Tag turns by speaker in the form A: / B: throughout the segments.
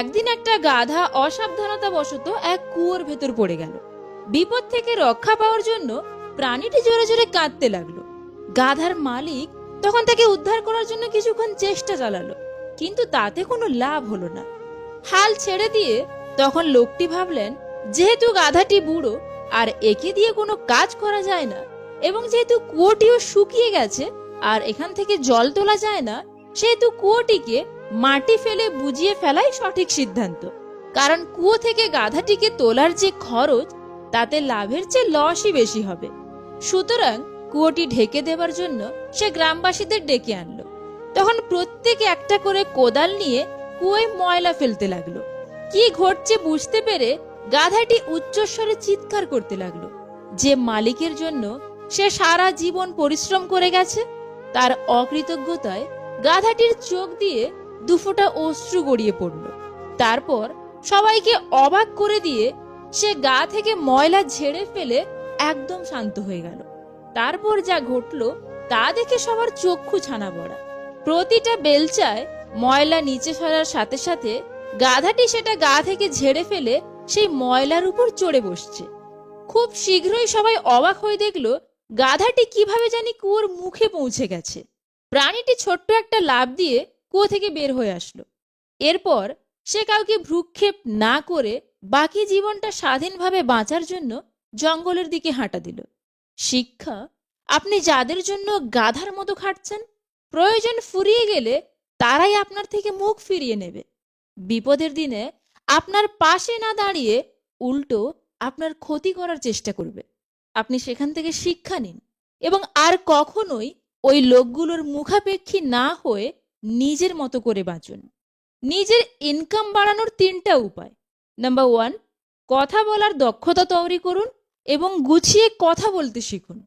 A: একদিন একটা গাধা অসাবধানতা বশত এক কুয়োর ভেতর পড়ে গেল। বিপদ থেকে রক্ষা পাওয়ার জন্য প্রাণীটি জোরে জোরে কাঁদতে লাগল। গাধার মালিক তখন তাকে উদ্ধার করার জন্য কিছুক্ষণ চেষ্টা চালালো, কিন্তু তাতে কোনো লাভ হলো না। হাল ছেড়ে দিয়ে তখন লোকটি ভাবলেন, যেহেতু গাধাটি বুড়ো, আর একে দিয়ে কোনো কাজ করা যায় না, এবং যেহেতু কুয়োটিও শুকিয়ে গেছে, আর এখান থেকে জল তোলা যায় না, সেহেতু কুয়োটিকে মাটি ফেলে বুঝিয়ে ফেলাই সঠিক সিদ্ধান্ত। কারণ কুয়ো থেকে গাধাটিকে তোলার যে খরচ, তাতে লাভের চেয়ে লসই বেশি হবে। সুতরাং কুয়োটি ঢেকে দেবার জন্য সে গ্রামবাসীদের ডেকে আনলো। তখন প্রত্যেকে একটা করে কোদাল নিয়ে কুয়োয় ময়লা ফেলতে লাগল। কি ঘটছে বুঝতে পেরে গাধাটি উচ্চস্বরে চিৎকার করতে লাগল। যে মালিকের জন্য সে সারা জীবন পরিশ্রম করে গেছে, তার অকৃতজ্ঞতায় গাধাটির চোখ দিয়ে দুফোঁটা অশ্রু গড়িয়ে পড়ল। তারপর সবাইকে অবাক করে দিয়ে সে গা থেকে ময়লা ঝেড়ে ফেলে একদম শান্ত হয়ে গেল। তারপর যা ঘটলো তা দেখে সবার চক্ষু ছানা পড়া প্রতিটা বেলচায় ময়লা নিচে ফেলার সাথে সাথে গাধাটি সেটা গা থেকে ঝেড়ে ফেলে সেই ময়লার উপর চড়ে বসছে। খুব শীঘ্রই সবাই অবাক হয়ে দেখল গাধাটি কীভাবে জানি কুয়োর মুখে পৌঁছে গেছে। প্রাণীটি ছোট্ট একটা লাভ দিয়ে কুয়ো থেকে বের হয়ে আসলো। এরপর সে কাউকে ভ্রুক্ষেপ না করে বাকি জীবনটা স্বাধীনভাবে বাঁচার জন্য জঙ্গলের দিকে হাঁটা দিল। শিক্ষা, আপনি যাদের জন্য গাধার মতো খাটছেন, প্রয়োজন ফুরিয়ে গেলে তারাই আপনার থেকে মুখ ফিরিয়ে নেবে। বিপদের দিনে আপনার পাশে না দাঁড়িয়ে উল্টো আপনার ক্ষতি করার চেষ্টা করবে। আপনি সেখান থেকে শিক্ষা নিন এবং আর কখনোই ওই লোকগুলোর মুখাপেক্ষী না হয়ে নিজের মতো করে বাঁচুন। নিজের ইনকাম বাড়ানোর তিনটা উপায়। নাম্বার ওয়ান কথা বলার দক্ষতা তৈরি করুন এবং গুছিয়ে কথা বলতে শিখুন।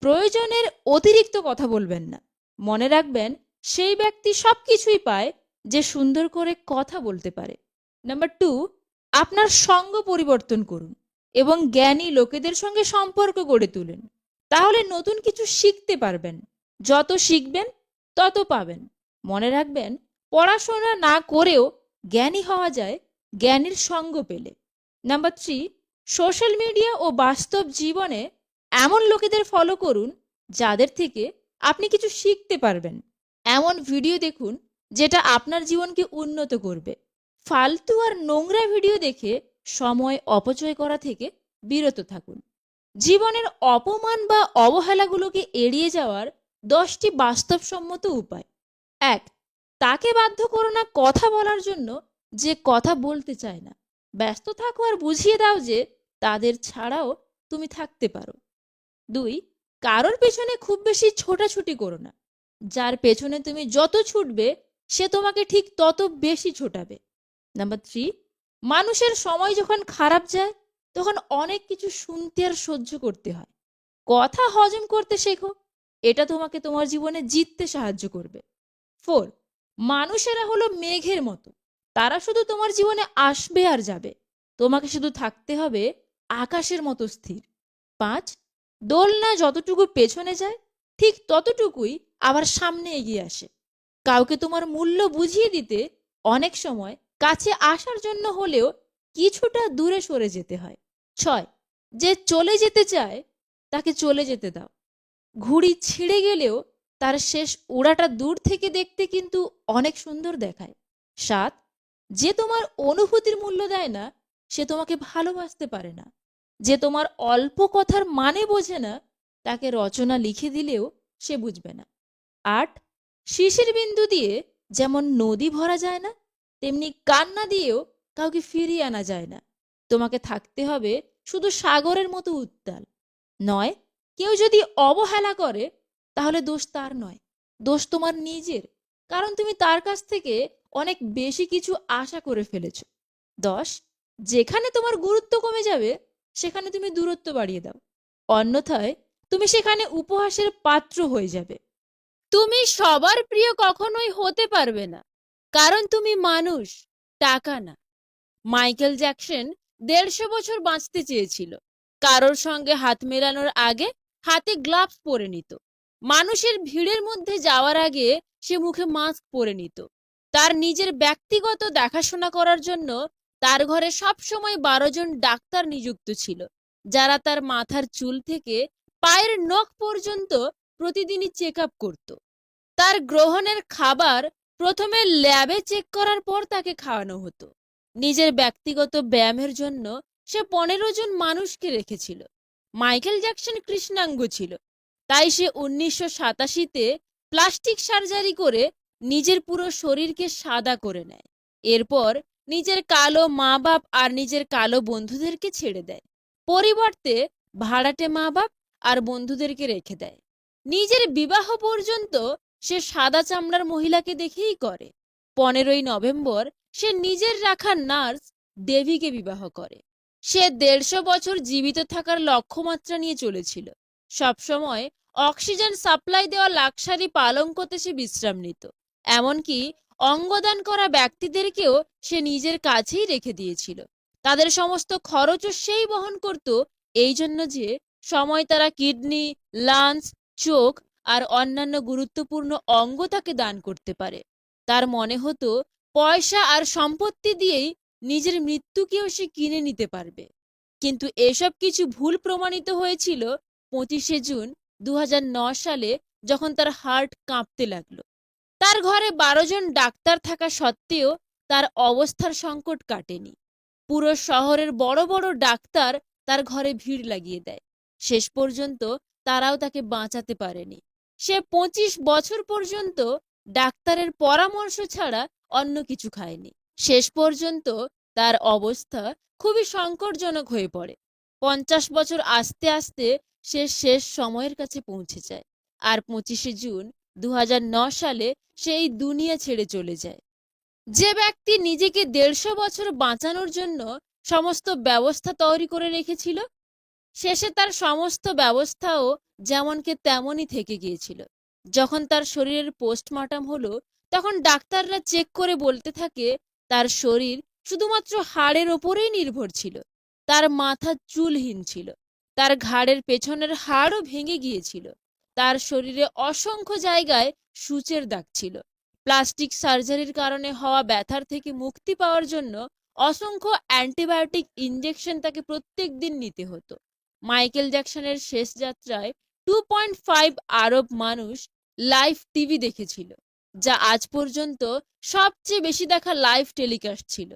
A: প্রয়োজনের অতিরিক্ত কথা বলবেন না। মনে রাখবেন, সেই ব্যক্তি সব কিছুই পায় যে সুন্দর করে কথা বলতে পারে। নাম্বার টু আপনার সঙ্গ পরিবর্তন করুন এবং জ্ঞানী লোকেদের সঙ্গে সম্পর্ক গড়ে তুলুন। তাহলে নতুন কিছু শিখতে পারবেন। যত শিখবেন, তত পাবেন। মনে রাখবেন, পড়াশোনা না করেও জ্ঞানী হওয়া যায় জ্ঞানীর সঙ্গ পেলে। নাম্বার থ্রি সোশ্যাল মিডিয়া ও বাস্তব জীবনে এমন লোকেদের ফলো করুন যাদের থেকে আপনি কিছু শিখতে পারবেন। এমন ভিডিও দেখুন যেটা আপনার জীবনকে উন্নত করবে। ফালতু আর নোংরা ভিডিও দেখে সময় অপচয় করা থেকে বিরত থাকুন। জীবনের অপমান বা অবহেলাগুলোকে এড়িয়ে যাওয়ার দশটি বাস্তবসম্মত উপায়। এক, তাকে বাধ্য করো না কথা বলার জন্য যে কথা বলতে চায় না। ব্যস্ত থাকো আর বুঝিয়ে দাও যে তাদের ছাড়াও তুমি থাকতে পারো। দুই, কারোর পেছনে খুব বেশি ছোটাছুটি করো না। যার পেছনে তুমি যত ছুটবে, সে তোমাকে ঠিক তত বেশি ছোটাবে। নাম্বার থ্রি, মানুষের সময় যখন খারাপ যায়, তখন অনেক কিছু শুনতে আর সহ্য করতে হয়। কথা হজম করতে শেখো। এটা তোমাকে তোমার জীবনে জিততে সাহায্য করবে। ফোর, মানুষেরা হলো মেঘের মতো। তারা শুধু তোমার জীবনে আসবে আর যাবে। তোমাকে শুধু থাকতে হবে আকাশের মতো স্থির। পাঁচ, দোলনা যতটুকু পেছনে যায়, ঠিক ততটুকুই আবার সামনে এগিয়ে আসে। কাউকে তোমার মূল্য বুঝিয়ে দিতে অনেক সময় কাছে আসার জন্য হলেও কিছুটা দূরে সরে যেতে হয়। ছয়, যে চলে যেতে চায় তাকে চলে যেতে দাও। ঘুড়ি ছিঁড়ে গেলেও তার শেষ উড়াটা দূর থেকে দেখতে কিন্তু অনেক সুন্দর দেখায়। সাত, যে তোমার অনুভূতির মূল্য দেয় না, সে তোমাকে ভালোবাসতে পারে না। যে তোমার অল্প কথার মানে বোঝে না, তাকে রচনা লিখে দিলেও সে বুঝবে না। আট, শিশির বিন্দু দিয়ে যেমন নদী ভরা যায় না, তেমনি কান্না দিয়েও কাউকে ফিরিয়ে আনা যায় না। তোমাকে থাকতে হবে শুধু সাগরের মতো উত্তাল। নয়, কেউ যদি অবহেলা করে তাহলে দোষ তার নয়। দোষ তোমার নিজের। কারণ তুমি তার কাছ থেকে অনেক বেশি কিছু আশা করে ফেলেছ। দশ যেখানে তোমার গুরুত্ব কমে যাবে, সেখানে তুমি দূরত্ব বাড়িয়ে দাও। অন্যথায় তুমি সেখানে উপহাসের পাত্র হয়ে যাবে। তুমি সবার প্রিয় কখনোই হতে পারবে না। কারণ তুমি মানুষ, টাকা না। মাইকেল জ্যাকসন দেড়শো বছর বাঁচতে চেয়েছিল। কারোর সঙ্গে হাত মেলানোর আগে হাতে গ্লাভস পরে নিত। মানুষের ভিড়ের মধ্যে যাওয়ার আগে সে মুখে মাস্ক পরে নিত। তার নিজের ব্যক্তিগত দেখাশোনা করার জন্য তার ঘরে সবসময় বারো জন ডাক্তার নিযুক্ত ছিল, যারা তার মাথার চুল থেকে পায়ের নখ পর্যন্ত প্রতিদিনই চেক আপ করত। তার গ্রহণের খাবার প্রথমে ল্যাবে চেক করার পর তাকে খাওয়ানো হতো। নিজের ব্যক্তিগত ব্যায়ামের জন্য সে পনেরো জন মানুষকে রেখেছিল। মাইকেল জ্যাকসন কৃষ্ণাঙ্গ ছিল। তাই সে উনিশশো সাতাশিতে প্লাস্টিক সার্জারি করে নিজের পুরো শরীরকে সাদা করে নেয়। এরপর নিজের কালো মা বাপ আর নিজের কালো বন্ধুদেরকে ছেড়ে দেয়। পরিবর্তে ভাড়াটে মা বাপ আর বন্ধুদেরকে রেখে দেয়। নিজের বিবাহ পর্যন্ত সে সাদা চামড়ার মহিলাকে দেখেই করে। পনেরোই নভেম্বর সে নিজের রাখা নার্স দেবীকে বিবাহ করে। সে দেড়শো বছর জীবিত থাকার লক্ষ্যমাত্রা নিয়ে চলেছিল। সবসময় অক্সিজেন সাপ্লাই দেওয়া লাক্সারি পালঙ্কতে সে বিশ্রাম নিত এমনকি অঙ্গদান করা ব্যক্তিদেরকেও সে নিজের কাছেই রেখে দিয়েছিল। তাদের সমস্ত খরচও সেই বহন করত, এই জন্য যে সময় তারা কিডনি লাঞ্চ চোখ আর অন্যান্য গুরুত্বপূর্ণ অঙ্গ তাকে দান করতে পারে। তার মনে হতো, পয়সা আর সম্পত্তি দিয়েই নিজের মৃত্যুকেও সে কিনে নিতে পারবে। কিন্তু এসব কিছু ভুল প্রমাণিত হয়েছিল পঁচিশে জুন দু সালে যখন তার হার্ট কাঁপতে লাগল। তার ঘরে বারো জন ডাক্তার থাকা সত্ত্বেও তার অবস্থার সংকট কাটেনি। পুরো শহরের বড় বড় ডাক্তার তার ঘরে ভিড় লাগিয়ে দেয়। শেষ পর্যন্ত তারাও তাকে বাঁচাতে পারেনি। সে পঁচিশ বছর পর্যন্ত ডাক্তারের পরামর্শ ছাড়া অন্য কিছু খায়নি। শেষ পর্যন্ত তার অবস্থা খুবই সংকটজনক হয়ে পড়ে। পঞ্চাশ বছর আস্তে আস্তে সে শেষ সময়ের কাছে পৌঁছে যায়। আর পঁচিশে জুন দুহাজার নয় সালে সে এই দুনিয়া ছেড়ে চলে যায়। যে ব্যক্তি নিজেকে দেড়শো বছর বাঁচানোর জন্য সমস্ত ব্যবস্থা তৈরি করে রেখেছিল, শেষে তার সমস্ত ব্যবস্থাও যেমনকে তেমনই থেকে গিয়েছিল। যখন তার শরীরের পোস্টমর্টম হলো, তখন ডাক্তাররা চেক করে বলতে থাকে, তার শরীর শুধুমাত্র হাড়ের ওপরেই নির্ভর ছিল, তার মাথা চুলহীন ছিল। তার ঘাড়ের পেছনের হাড়ও ভেঙে গিয়েছিল। তার শরীরে অসংখ্য জায়গায় সূচের দাগ ছিল। প্লাস্টিক সার্জারির কারণে হওয়া ব্যথার থেকে মুক্তি পাওয়ার জন্য অসংখ্য অ্যান্টিবায়োটিক ইঞ্জেকশন তাকে প্রত্যেক দিন নিতে হতো। মাইকেল জ্যাকসনের শেষ যাত্রায় টু পয়েন্ট ফাইভ আরব মানুষ লাইভ টিভি দেখেছিল, যা আজ পর্যন্ত সবচেয়ে বেশি দেখা লাইভ টেলিকাস্ট ছিল।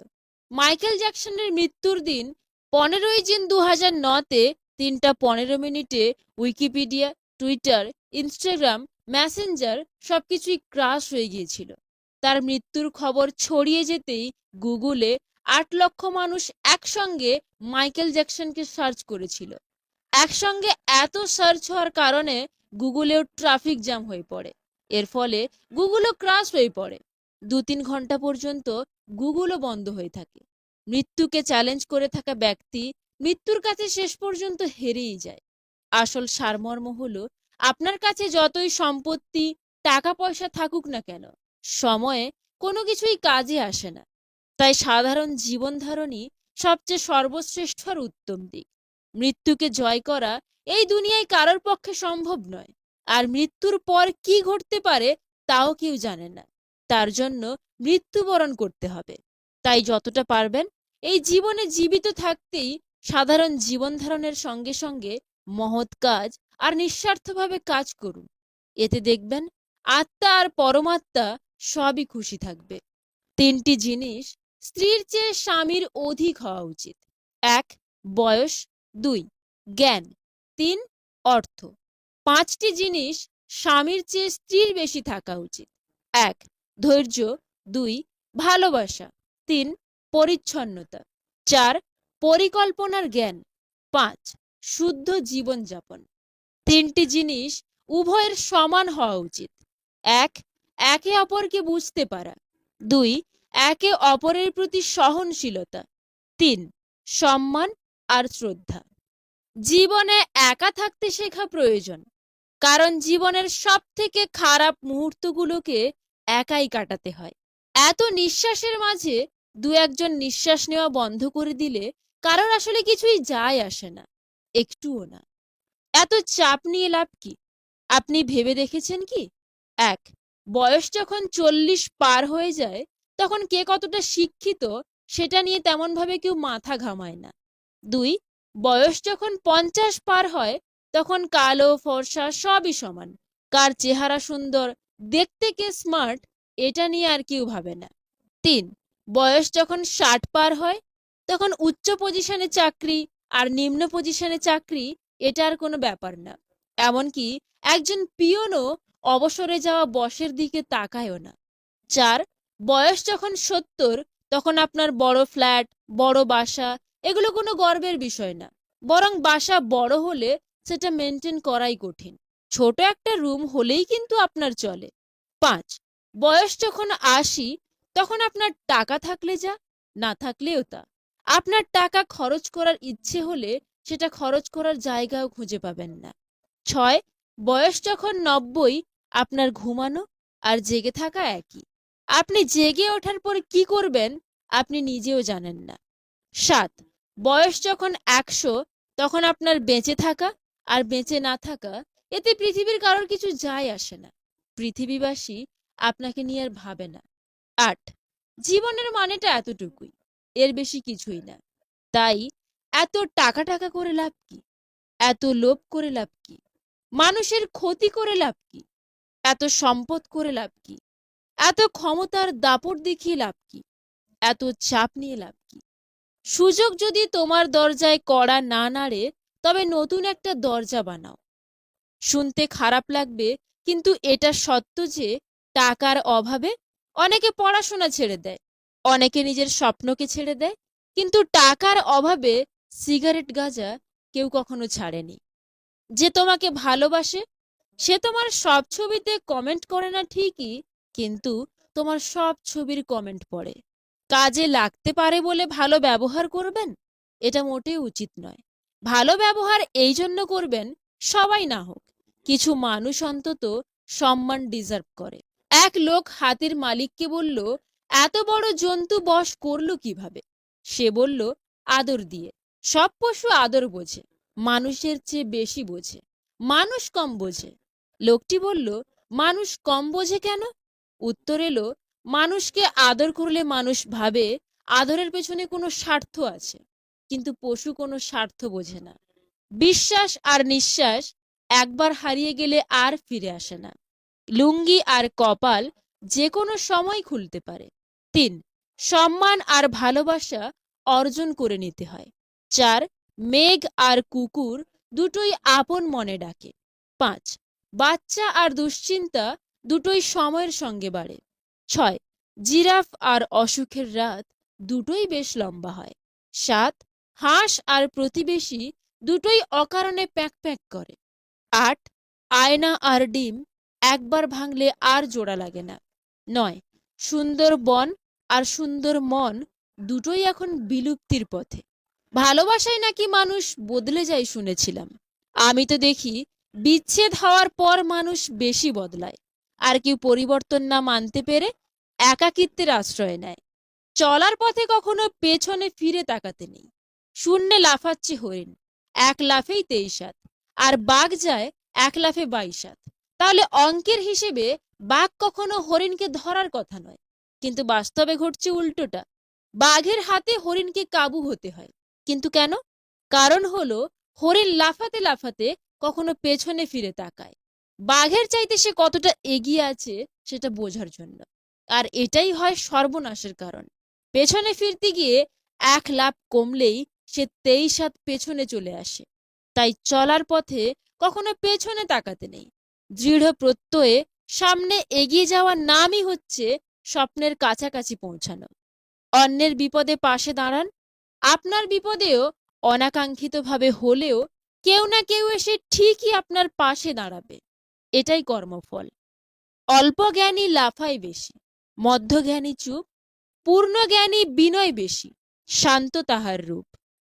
A: মাইকেল জ্যাকসনের মৃত্যুর দিন পনেরোই জুন দু হাজার নতে তিনটা পনেরো মিনিটে উইকিপিডিয়া, টুইটার, ইনস্টাগ্রাম, মেসেঞ্জার সবকিছুই ক্রাশ হয়ে গিয়েছিল। তার মৃত্যুর খবর ছড়িয়ে যেতেই গুগলে আট লক্ষ মানুষ একসঙ্গে মাইকেল জ্যাকসনকে সার্চ করেছিল। একসঙ্গে এত সার্চ হওয়ার কারণে গুগলেও ট্রাফিক জ্যাম হয়ে পড়ে। এর ফলে গুগলও ক্রাশ হয়ে পড়ে। দু তিন ঘণ্টা পর্যন্ত গুগলও বন্ধ হয়ে থাকে। মৃত্যুকে চ্যালেঞ্জ করে থাকা ব্যক্তি মৃত্যুর কাছে শেষ পর্যন্ত হেরেই যায়। আসল সারমর্ম হলো, আপনার কাছে যতই সম্পত্তি টাকা পয়সা থাকুক না কেন, সময়ে কোনো কিছুই কাজে আসে না। তাই সাধারণ জীবনধারণই সবচেয়ে সর্বশ্রেষ্ঠ আর উত্তম দিক। মৃত্যুকে জয় করা এই দুনিয়ায় কারোর পক্ষে সম্ভব নয়। আর মৃত্যুর পর কি ঘটতে পারে, তাও কেউ জানে না। তার জন্য মৃত্যুবরণ করতে হবে। তাই যতটা পারবেন, এই জীবনে জীবিত থাকতেই সাধারণ জীবন ধারণের সঙ্গে সঙ্গে মহৎ কাজ আর নিঃস্বার্থভাবে কাজ করুন। এতে দেখবেন আত্মা আর পরমাত্মা সবই খুশি থাকবে। তিনটি জিনিস স্ত্রীর চেয়ে স্বামীর অধিক হওয়া উচিত। এক, বয়স। দুই, জ্ঞান। তিন, অর্থ। পাঁচটি জিনিস স্বামীর চেয়ে স্ত্রীর বেশি থাকা উচিত। এক, ধৈর্য। দুই, ভালোবাসা। তিন, পরিচ্ছন্নতা। চার পরিকল্পনার জ্ঞান। পাঁচ, শুদ্ধ জীবনযাপন। তিনটি জিনিস উভয়ের সমান হওয়া উচিত। এক, একে অপরকে বুঝতে পারা। দুই, একে অপরের প্রতি সহনশীলতা। তিন, সম্মান আর শ্রদ্ধা। জীবনে একা থাকতে শেখা প্রয়োজন, কারণ জীবনের সব থেকে খারাপ মুহূর্তগুলোকে একাই কাটাতে হয়। এত নিঃশ্বাসের মাঝে দু একজন নিঃশ্বাস নেওয়া বন্ধ করে দিলে কারোর আসলে কিছুই যায় আসে না, একটুও না। এত চাপ নিয়ে লাভ কি? আপনি ভেবে দেখেছেন কি? এক, বয়স যখন চল্লিশ পার হয়ে যায়, তখন কে কতটা শিক্ষিত সেটা নিয়ে তেমনভাবে কেউ মাথা ঘামায় না। দুই, বয়স যখন পঞ্চাশ পার হয়, তখন কালো, ফর্সা সবই সমান। কার চেহারা সুন্দর, দেখতে কে স্মার্ট, এটা নিয়ে আর কেউ ভাবে না। তিন, বয়স যখন ষাট পার হয় তখন উচ্চ পজিশনে চাকরি আর নিম্ন পজিশনে চাকরি, এটা আর কোনো ব্যাপার না। এমনকি একজন পিয়নও অবসরে যাওয়া বসের দিকে তাকায়ও না। চার বয়স যখন সত্তর, তখন আপনার বড় ফ্ল্যাট বড় বাসা, এগুলো কোনো গর্বের বিষয় না। বরং বাসা বড় হলে সেটা মেনটেন করাই কঠিন। ছোট একটা রুম হলেই কিন্তু আপনার চলে। পাঁচ, বয়স যখন আশি, তখন আপনার টাকা থাকলে যা, না থাকলেও তা। আপনার টাকা খরচ করার ইচ্ছে হলে সেটা খরচ করার জায়গাও খুঁজে পাবেন না। ছয়, বয়স যখন নব্বই, আপনার ঘুমানো আর জেগে থাকা একই। আপনি জেগে ওঠার পর কি করবেন আপনি নিজেও জানেন না। সাত, বয়স যখন একশো, তখন আপনার বেঁচে থাকা আর বেঁচে না থাকা, এতে পৃথিবীর কারোর কিছু যায় আসে না। পৃথিবীবাসী আপনাকে নিয়ে আর ভাবে না। আট, জীবনের মানেটা এতটুকুই। এর বেশি কিছুই না। তাই এত টাকা টাকা করে লাভ কি? এত লোভ করে লাভ কি? মানুষের ক্ষতি করে লাভ কি? এত সম্পদ করে লাভ কি? এত ক্ষমতার দাপট দেখিয়ে লাভ কি? এত চাপ নিয়ে লাভ কি? সুযোগ যদি তোমার দরজায় কড়া না নাড়ে, তবে নতুন একটা দরজা বানাও। শুনতে খারাপ লাগবে, কিন্তু এটা সত্য যে টাকার অভাবে অনেকে পড়াশোনা ছেড়ে দেয়। অনেকে নিজের স্বপ্নকে ছেড়ে দেয়, কিন্তু টাকার অভাবে সিগারেট গাঁজা কেউ কখনো ছাড়েনি। যে তোমাকে ভালোবাসে, সে তোমার সব ছবিতে কমেন্ট করে না ঠিকই, কিন্তু তোমার সব ছবির কমেন্ট পড়ে। কাজে লাগতে পারে বলে ভালো ব্যবহার করবেন, এটা মোটেই উচিত নয়। ভালো ব্যবহার এই জন্য করবেন, সবাই না হোক, কিছু মানুষ অন্তত সম্মান ডিজার্ভ করে। এক লোক হাতির মালিককে বলল এত বড় জন্তু বশ করল কীভাবে? সে বলল, আদর দিয়ে। সব পশু আদর বোঝে, মানুষের চেয়ে বেশি বোঝে, মানুষ কম বোঝে। লোকটি বলল, মানুষ কম বোঝে কেন? উত্তর এলো, মানুষকে আদর করলে মানুষ ভাবে আদরের পেছনে কোনো স্বার্থ আছে, কিন্তু পশু কোনো স্বার্থ বোঝে না। বিশ্বাস আর নিঃশ্বাস একবার হারিয়ে গেলে আর ফিরে আসে না। লুঙ্গি আর কপাল যে কোনো সময় খুলতে পারে। তিন, সম্মান আর ভালোবাসা অর্জন করে নিতে হয়। চার, মেঘ আর কুকুর দুটোই আপন মনে ডাকে। পাঁচ, বাচ্চা আর দুশ্চিন্তা দুটোই সময়ের সঙ্গে বাড়ে। ছয়, জিরাফ আর অসুখের রাত দুটোই বেশ লম্বা হয়। সাত, হাঁস আর প্রতিবেশী দুটোই অকারণে প্যাক প্যাক করে। আট, আয়না আর ডিম একবার ভাঙলে আর জোড়া লাগে না। নয় সুন্দর বন আর সুন্দর মন দুটোই এখন বিলুপ্তির পথে। ভালোবাসায় নাকি মানুষ বদলে যায় শুনেছিলাম। আমি তো দেখি বিচ্ছেদ হওয়ার পর মানুষ বেশি বদলায়। আর কেউ পরিবর্তন না মানতে পেরে একাকিত্বের আশ্রয় নেয়। চলার পথে কখনো পেছনে ফিরে তাকাতে নেই। শূন্যে লাফাচ্ছে হরিণ, এক লাফেই তেইশ হাত আর বাঘ যায় এক লাফে বাইশ হাত তাহলে অঙ্কের হিসেবে বাঘ কখনো হরিণকে ধরার কথা নয়। কিন্তু বাস্তবে ঘটছে উল্টোটা। বাঘের হাতে হরিণকে কাবু হতে হয়। কিন্তু কেন? কারণ হলো, হরিণ লাফাতে লাফাতে কখনো পেছনে ফিরে তাকায়। বাঘের চাইতে সে কতটা এগিয়ে আছে সেটা বোঝার জন্য। আর এটাই হয় সর্বনাশের কারণ। পেছনে ফিরতে গিয়ে এক লাভ কমলেই সে তেইশ হাত পেছনে চলে আসে। তাই চলার পথে কখনো পেছনে তাকাতে নেই। দৃঢ় প্রত্যয়ে সামনে এগিয়ে যাওয়ার নামই হচ্ছে স্বপ্নের কাছাকাছি পৌঁছানো। অন্যের বিপদে পাশে দাঁড়ান। আপনার বিপদেও অনাকাঙ্ক্ষিতভাবে হলেও কেউ না কেউ এসে ঠিকই আপনার পাশে দাঁড়াবে। এটাই কর্মফল। অল্প জ্ঞানী লাফায় বেশি মধ্যজ্ঞানী চুপ, পূর্ণ জ্ঞানী বিনয় বেশি, শান্ত তাহার রূপ।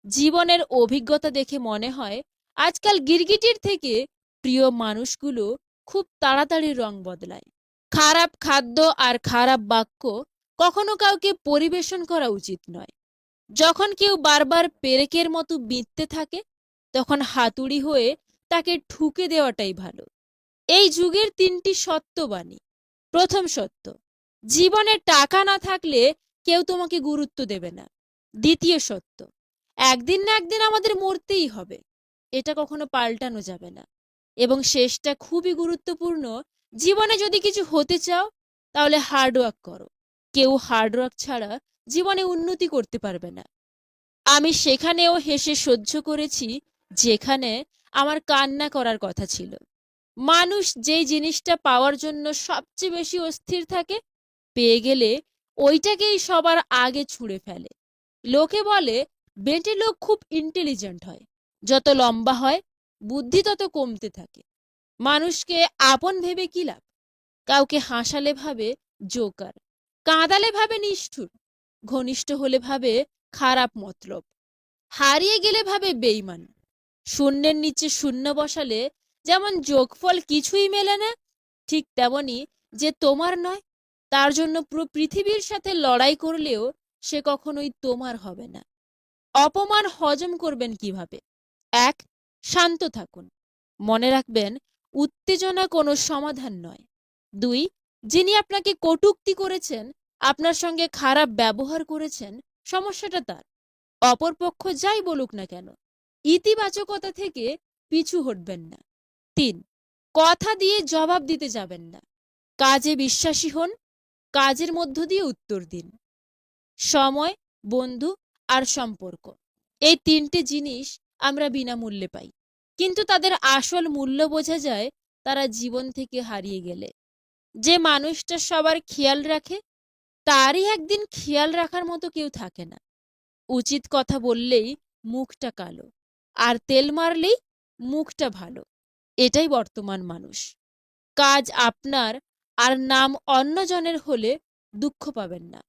A: জীবনের অভিজ্ঞতা দেখে মনে হয়, আজকাল গিরগিটির থেকে প্রিয় মানুষগুলো খুব তাড়াতাড়ি রং বদলায়। খারাপ খাদ্য আর খারাপ বাক্য কখনো কাউকে পরিবেশন করা উচিত নয়। যখন কেউ বারবার পেরেকের মতো বিঁধতে থাকে, তখন হাতুড়ি হয়ে তাকে ঠুকে দেওয়াটাই ভালো। এই যুগের তিনটি সত্যবাণী। প্রথম সত্য, জীবনে টাকা না থাকলে কেউ তোমাকে গুরুত্ব দেবে না। দ্বিতীয় সত্য, একদিন না একদিন আমাদের মরতেই হবে। এটা কখনো পাল্টানো যাবে না। এবং শেষটা খুবই গুরুত্বপূর্ণ জীবনে যদি কিছু হতে চাও, তাহলে হার্ডওয়ার্ক করো। কেউ হার্ডওয়ার্ক ছাড়া জীবনে উন্নতি করতে পারবে না। আমি সেখানেও হেসে সহ্য করেছি, যেখানে আমার কান্না করার কথা ছিল। মানুষ যেই জিনিসটা পাওয়ার জন্য সবচেয়ে বেশি অস্থির থাকে, পেয়ে গেলে ওইটাকেই সবার আগে ছুঁড়ে ফেলে। লোকে বলে, বেটে লোক খুব ইন্টেলিজেন্ট হয়। যত লম্বা হয়, বুদ্ধি তত কমতে থাকে। মানুষকে আপন ভেবে কি লাভ? কাউকে হাসালে ভাবে জোকার, কাঁদালে ভাবে নিষ্ঠুর, ঘনিষ্ঠ হলে ভাবে খারাপ মতলব, হারিয়ে গেলে ভাবে বেইমান শূন্যের নিচে শূন্য বসালে যেমন যোগফল কিছুই মেলে না, ঠিক তেমনি যে তোমার নয়, তার জন্য পুরো পৃথিবীর সাথে লড়াই করলেও সে কখনোই তোমার হবে না। অপমান হজম করবেন কীভাবে? এক, শান্ত থাকুন, মনে রাখবেন উত্তেজনা কোনো সমাধান নয়। দুই, যিনি আপনাকে কটূক্তি করেছেন, আপনার সঙ্গে খারাপ ব্যবহার করেছেন, সমস্যাটা তার। অপরপক্ষ যাই বলুক না কেন, ইতিবাচকতা থেকে পিছু হটবেন না। তিন, কথা দিয়ে জবাব দিতে যাবেন না। কাজে বিশ্বাসী হন, কাজের মধ্য দিয়ে উত্তর দিন। সময়, বন্ধু আর সম্পর্ক, এই তিনটে জিনিস আমরা বিনামূল্যে পাই। কিন্তু তাদের আসল মূল্য বোঝা যায় তারা জীবন থেকে হারিয়ে গেলে। যে মানুষটা সবার খেয়াল রাখে, তারই একদিন খেয়াল রাখার মতো কেউ থাকে না। উচিত কথা বললেই মুখটা কালো, আর তেল মারলেই মুখটা ভালো। এটাই বর্তমান মানুষ। কাজ আপনার আর নাম অন্যজনের হলে দুঃখ পাবেন না।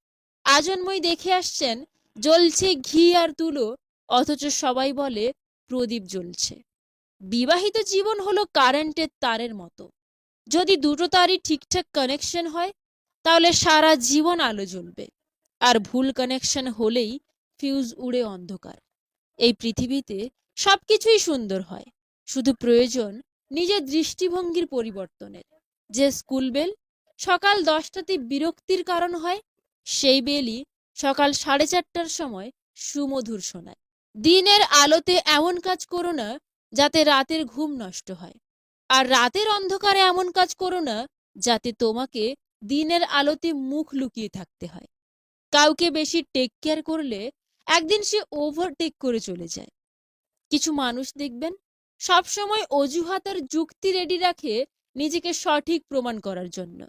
A: আজন্মই দেখে আসছেন, জ্বলছে ঘি আর তুলো, অথচ সবাই বলে প্রদীপ জ্বলছে। বিবাহিত জীবন হলো কারেন্টের তারের মতো। যদি দুটো তারই ঠিকঠাক কানেকশন হয়, তাহলে সারা জীবন আলো জ্বলবে। আর ভুল কানেকশন হলেই ফিউজ উড়ে অন্ধকার। এই পৃথিবীতে সবকিছুই সুন্দর হয়, শুধু প্রয়োজন নিজের দৃষ্টিভঙ্গির পরিবর্তনের। যে স্কুল বেল সকাল দশটাতে বিরক্তির কারণ হয়, সেই বেলই সকাল সাড়ে চারটার সময় সুমধুর শোনায়। দিনের আলোতে এমন কাজ করো না যাতে রাতের ঘুম নষ্ট হয়। আর রাতের অন্ধকারে এমন কাজ করো না, যাতে তোমাকে দিনের আলোতে মুখ লুকিয়ে থাকতে হয়। কাউকে বেশি টেক কেয়ার করলে একদিন সে ওভারটেক করে চলে যায়। কিছু মানুষ দেখবেন, সবসময় অজুহাত আর যুক্তি রেডি রাখে নিজেকে সঠিক প্রমাণ করার জন্য।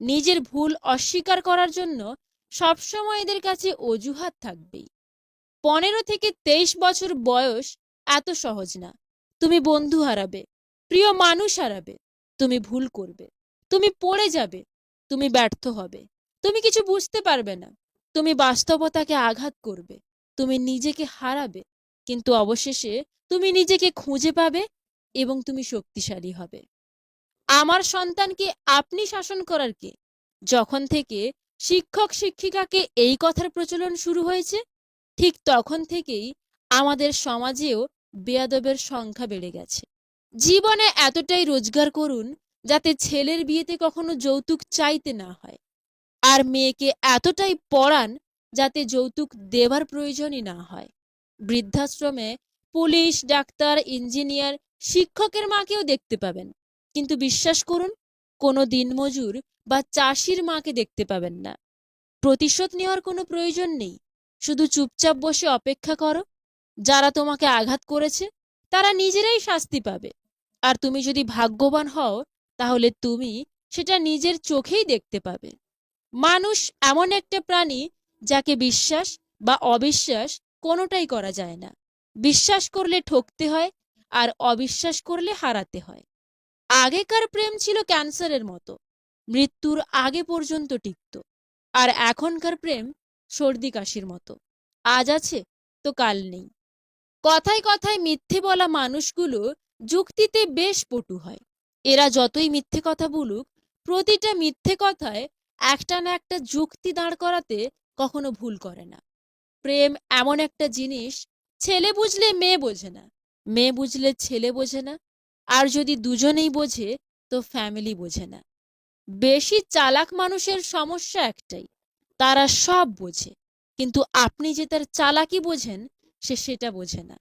A: নিজের ভুল অস্বীকার করার জন্য সবসময় এদের কাছে অজুহাত থাকবেই। পনেরো থেকে তেইশ বছর বয়স এত সহজ না। তুমি বন্ধু হারাবে, প্রিয় মানুষ হারাবে, তুমি ভুল করবে, তুমি পড়ে যাবে, তুমি ব্যর্থ হবে, তুমি কিছু বুঝতে পারবে না, তুমি বাস্তবতাকে আঘাত করবে, তুমি নিজেকে হারাবে, কিন্তু অবশেষে তুমি নিজেকে খুঁজে পাবে এবং তুমি শক্তিশালী হবে। আমার সন্তানকে আপনি শাসন করার কে? যখন থেকে শিক্ষক শিক্ষিকাকে এই কথার প্রচলন শুরু হয়েছে, ঠিক তখন থেকেই আমাদের সমাজেও বেয়াদবের সংখ্যা বেড়ে গেছে। জীবনে এতটাই রোজগার করুন, যাতে ছেলের বিয়েতে কখনো যৌতুক চাইতে না হয়। আর মেয়েকে এতটাই পড়ান, যাতে যৌতুক দেবার প্রয়োজনই না হয়। বৃদ্ধাশ্রমে পুলিশ, ডাক্তার, ইঞ্জিনিয়ার, শিক্ষকের মাকেও দেখতে পাবেন। কিন্তু বিশ্বাস করুন, কোনো দিনমজুর বা চাষির মাকে দেখতে পাবেন না। প্রতিশোধ নেওয়ার কোনো প্রয়োজন নেই। শুধু চুপচাপ বসে অপেক্ষা করো যারা তোমাকে আঘাত করেছে, তারা নিজেরাই শাস্তি পাবে। আর তুমি যদি ভাগ্যবান হও, তাহলে তুমি সেটা নিজের চোখেই দেখতে পাবে। মানুষ এমন একটা প্রাণী যাকে বিশ্বাস বা অবিশ্বাস কোনোটাই করা যায় না। বিশ্বাস করলে ঠকতে হয়, আর অবিশ্বাস করলে হারাতে হয়। আগেকার প্রেম ছিল ক্যান্সারের মতো। মৃত্যুর আগে পর্যন্ত টিকত। আর এখনকার প্রেম সর্দি কাশির মতো। আজ আছে, তো কাল নেই। কথায় কথায় মিথ্যে বলা মানুষগুলো যুক্তিতে বেশ পটু হয়। এরা যতই মিথ্যে কথা বলুক, প্রতিটা মিথ্যে কথায় একটা না একটা যুক্তি দাঁড় করাতে কখনো ভুল করে না। প্রেম এমন একটা জিনিস, ছেলে বুঝলে মেয়ে বোঝে না। মেয়ে বুঝলে ছেলে বোঝে না। আর যদি দুজনেই বোঝে, তো ফ্যামিলি বোঝে না। বেশি চালাক মানুষের সমস্যা একটাই, তারা সব বোঝে। কিন্তু আপনি যে তার চালাকি বোঝেন সে সেটা বোঝে না।